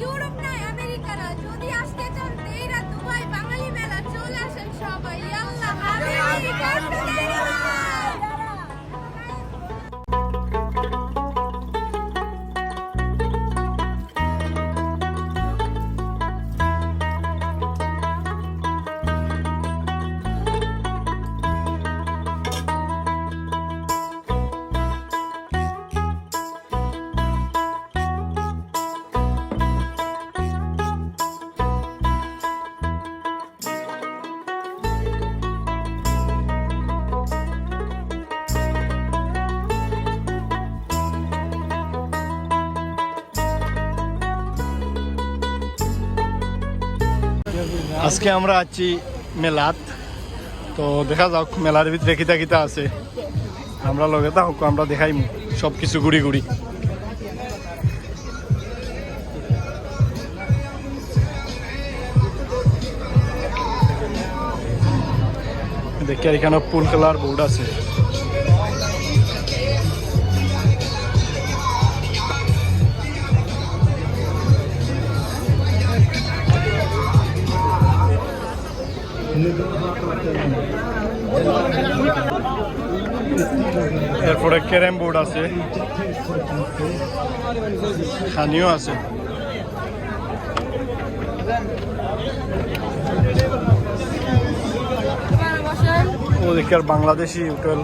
Europe নয় আমেরিকারা যদি আসতে চান তেইরা দুবাই বাঙালি মেলা চলে আসেন সবাই। আজকে আমরা আছি মেলাত। তো দেখা যাক, মেলার ভিতরে কিতা কিতা আছে। আমরা লগে থাকুক, আমরা দেখাই সব কিছু ঘুরি ঘুরি। দেখি এখানে পুল খেলার বোর্ড আছে। এরপরে ক্যারাম বোর্ড আছে। খানিও আছে। ও দেখি আর বাংলাদেশি হোটেল।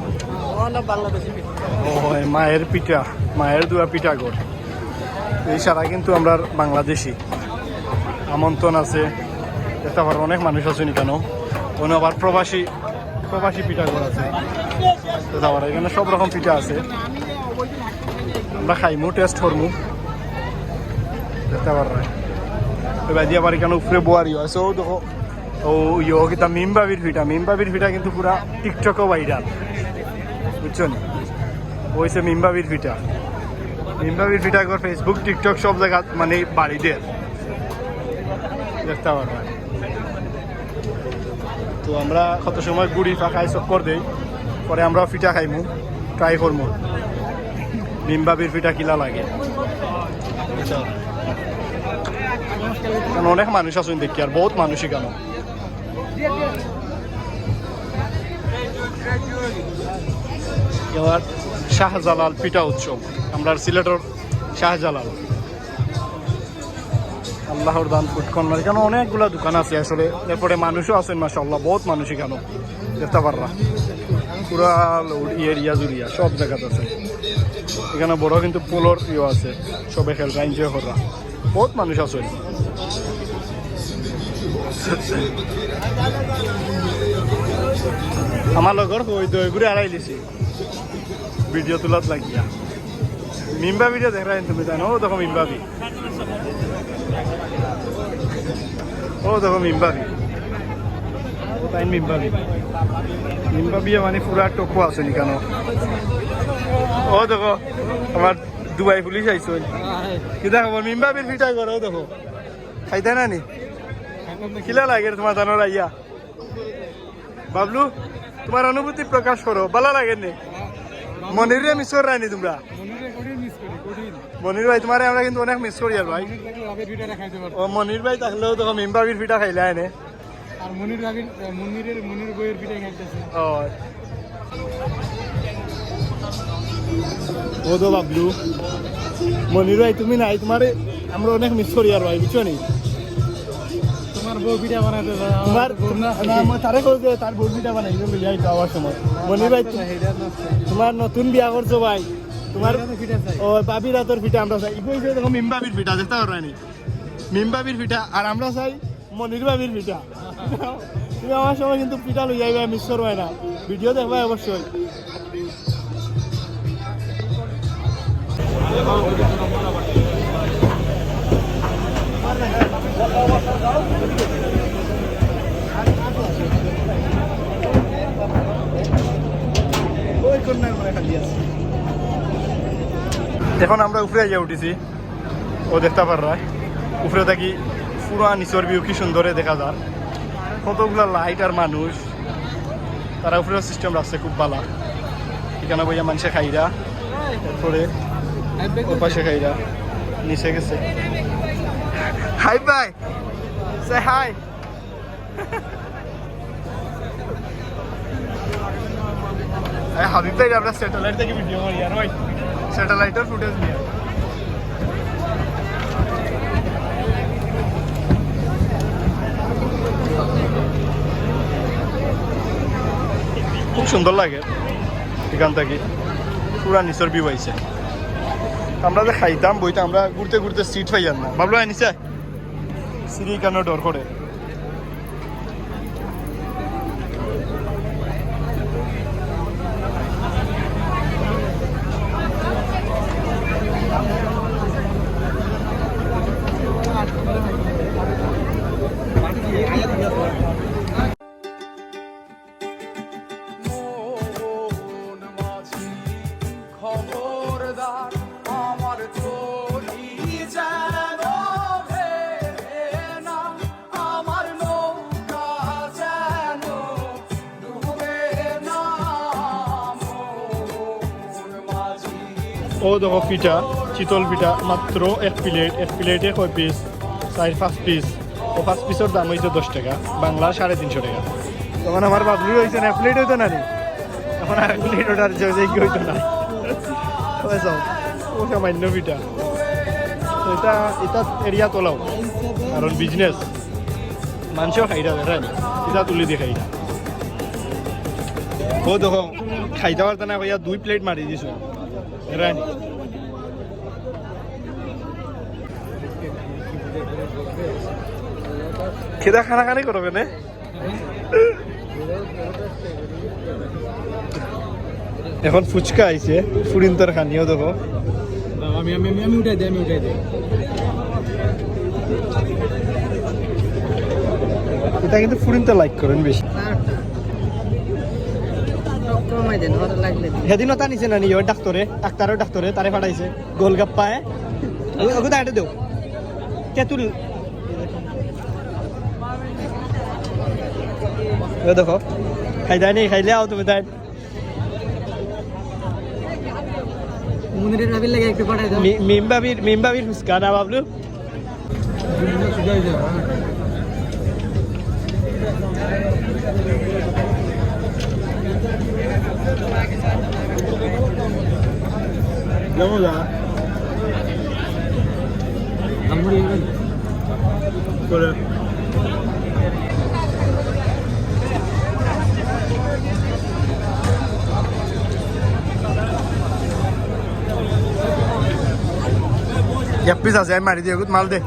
ও মায়ের পিঠা, মায়ের দুয়া পিঠা গড় এই সারা কিন্তু আমরা বাংলাদেশি। আমন্ত্রণ আছে। দেখতে পারব অনেক মানুষ আছে কেন? অন্য আবার প্রবাসী প্রবাসী পিঠা গড় আছে। দেখতে পারো এখানে সব রকম পিঠা আছে। আমরা খাইমু টেস্ট করমু। দেখতে পারো এবার দিয়ে আবার এখানে উপরে বোয়ারিও আছে ও দেখো ও ইয়ো কিতা মিম বাবির পিঠা। মিম বাবির পিঠা কিন্তু পুরা টিকটকও ভাইরাল বুঝছ নি? ওইসে মিম বাবির পিঠা। মিম বাবির পিঠা একবার ফেসবুক টিকটক সব জায়গা মানে বাড়িতে দেখতে পারো তো আমরা কত সময় গুড়ি ফাঁকায় চক্কর দেই, পরে আমরা পিঠা খাইমু ট্রাই করমু। নিমবাবির পিঠা কিলা লাগে। অনেক মানুষ আছেন দেখি, আর বহুত মানুষই কেন এবার শাহজালাল পিঠা উৎসব আমরা সিলেটর শাহজালাল। আল্লাহর দান ফুড কর্নার এখানে অনেকগুলা দোকান আছে আসলে। এরপরে মানুষও আছেন মাসাল্লাহ বহুত মানুষই কেন? দেখতে পাররা পুরা এরিয়া জুড়িয়া সব জায়গাতে আছে। এখানে বড় কিন্তু পোলোর ইয়ে আছে, সবে খেলবা এনজয় করা বহুত মানুষ আছে আমার লগর ওই দই ঘুরে আড়াই লিছি। ভিডিও তোলাত লাগিয়া। মিম্বা ভিডিও দেখ তুমি জানো, দেখো মিম্বাবি ও, দেখো মিম্বাবি। তাই মিম্বাবি। মিম্বাবি মানে পুরা টকো আছে নি কেন ও, দেখো, আমার দুবাই পুলিশ আইসো কি দেখো মিম্বাবির ফিটাই করো দেখো। খাইতে না নি? কিলা লাগে তোমার জানোর আইয়া। বাবলু, তোমার অনুভূতি প্রকাশ করো ভালো লাগে নি? মনিরে মিস কর রানি তোমরা? মনির ভাই তোমার আমরা কিন্তু অনেক মিস করি আর ভাই। ও মনির ভাই থাকলেও তো মিম্বাবির পিঠা খাইলে এনে। আর মনির ভাবির মনিরের মনির বইয়ের পিঠা খাইতেছে। ও তো বাবলু। মনির ভাই তুমি নাই তোমার আমরা অনেক মিস করি আর ভাই বুঝছ নি? তোমার বউ পিঠা বানাতে তোমার তারে যে তার বউ পিঠা বানাইবে বলি আই যাওয়ার সময় মনির ভাই তু- তোমার নতুন বিয়া করছ ভাই। তোমার ও বাবির হাতের পিঠা আমরা চাই। ইগো হইছে দেখো মিমবাবির পিঠা দেখতে পারো নি? মিমবাবির পিঠা আর আমরা চাই মনির বাবির পিঠা। তুমি আমার সময় কিন্তু পিঠা লই যাইবে মিস করবে না। ভিডিও দেখবে অবশ্যই। ওই কন্যার মনে খালি আছে। এখন আমরা উপরে আইয়া উঠেছি। ও দেখতে পাররা উপরে থাকি পুরা নিচর ভিউ কি সুন্দরে দেখা যায়। কতগুলা লাইট আর মানুষ। তারা উপরে সিস্টেম রাখছে খুব ভালো এখানে বইয়া মানুষে খাইরা এরপরে ওর পাশে খাইরা নিচে গেছে। হাই বাই সে হাই হাবিব ভাই আমরা স্যাটেলাইট থেকে ভিডিও করি আর ওই স্যাটেলাইটের ফুটেজ নিয়ে। খুব সুন্দর লাগে এখান থেকে। পুরা নিচর ভিউ আইছে। আমরা যে খাইতাম বইতে আমরা ঘুরতে ঘুরতে সিট পাইয়ান না। ভাবলো আনিছে সিঁড়ি কেন ডর করে? ও দেখো পিঠা চিতল পিঠা মাত্র এক প্লেট এক প্লেটে কয় পিস চার, পাঁচ পিস ও পাঁচ পিসের দাম হয়েছে দশ টাকা। বাংলা সাড়ে তিনশো টাকা। তখন আমার বাবলু হয়েছে না, এক প্লেট হইতো না নি? এখন আর এক প্লেট ওটার যে যে কি হইতো না? ও সামান্য পিঠা এটা এটা এরিয়া তোলাও। কারণ বিজনেস মানুষও খাইটা দেখায় না এটা তুলি দিয়ে খাইটা ও দেখো খাইতে পারতো না দুই প্লেট মারি দিছো। রানি খেদা খানা খানি করবে না? এখন ফুচকা আইছে ফুরিন্তর খানিও দেখো আমি আমি আমি উঠাই দিই আমি উঠাই দিই এটা কিন্তু ফুরিন্তর লাইক করেন বেশি। সেদিনও তা নিছে না নি ওর ডাক্তরে ডাক্তারও ডাক্তরে তারে পাঠাইছে গোলগাপ্পায় ওকে দাঁড়িয়ে দেও। তেঁতুল। দেখো খাই দেয় নেই খাইলে আও তুমি তাই। মিমবাবির মিমবাবির ফুচকা না বাবলু সুজাই যা কেমন যা আমার করে এক পিস আছে আমি মারি দিয়ে মাল দে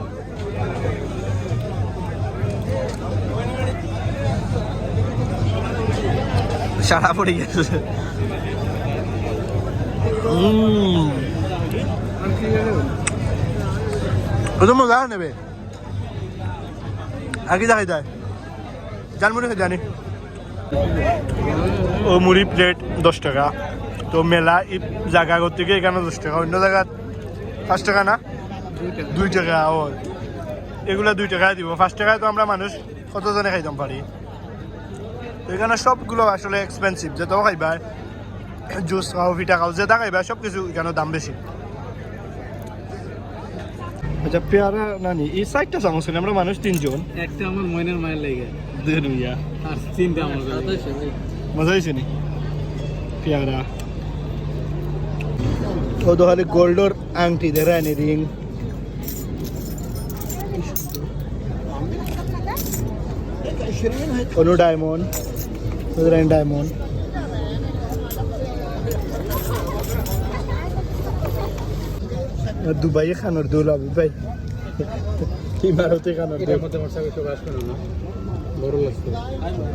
সারা পড়ে গেছে। উম। মজা নেবে। আগে যাই যায়? জান মুড়ি জানি। ও মুড়ি প্লেট দশ টাকা। তো মেলা এই জায়গা থেকে এখানে দশ টাকা। অন্য জায়গাত পাঁচ টাকা না? দুই টাকা। ও। এগুলা দুই টাকা দিব। পাঁচ টাকায় তো আমরা মানুষ কতজনে খাইতাম পারি? এখানে সবগুলো আসলে এক্সপেন্সিভ যেটাও খাইবা জুস খাও পিঠা খাও যেটা খাইবা সব কিছু এখানে দাম বেশি। আচ্ছা পেয়ারা নানি এই সাইডটা চামচ আমরা মানুষ তিনজন। একটা আমার ময়নার মায়ের লেগে দুইয়া আর চিন্তা আমার মজা হয়েছে নি? পেয়ারা। ও তো খালি গোল্ডর আংটি দে রানি রিং। অনু ডায়মন্ড। ডায়মন্ড দুবাই খানোর দোল আবু ভাই। ইমারতে খানোর দোল।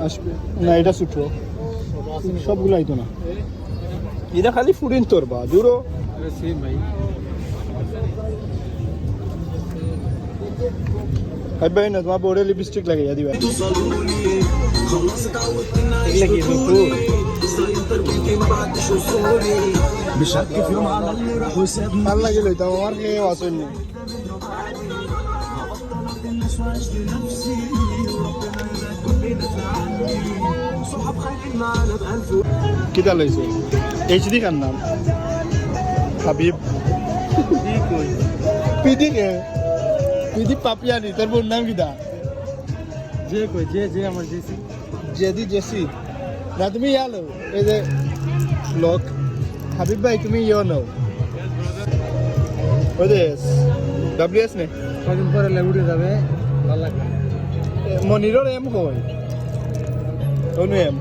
আসবে। না, এটা ছোট সবগুলো আইতো না। এটা খালি ফুরিন তোর বা ভাই ভাই না, তোমার বোর্ডে লিপস্টিক লাগাইয়া দিবা। এগুলা কি নতুন ভালো লাগিল তো আমার খেয়ে আসেন নি কিতা লইছে এইচডি খান নাম হাবিব পিদি কে তুই দি পাপিয়ানি তোর বোন নাম কিটা যে কই যে যে আমার জেসি জেদি জেসি। না তুমি ইয়া লো এই যে লোক। হাবিব ভাই তুমি ইয়ে নাও ওই যে ডাব্লিউএস নে। কদিন পরে লেবুটে যাবে ভালো লাগবে মনিরর এম কই? অনু এম।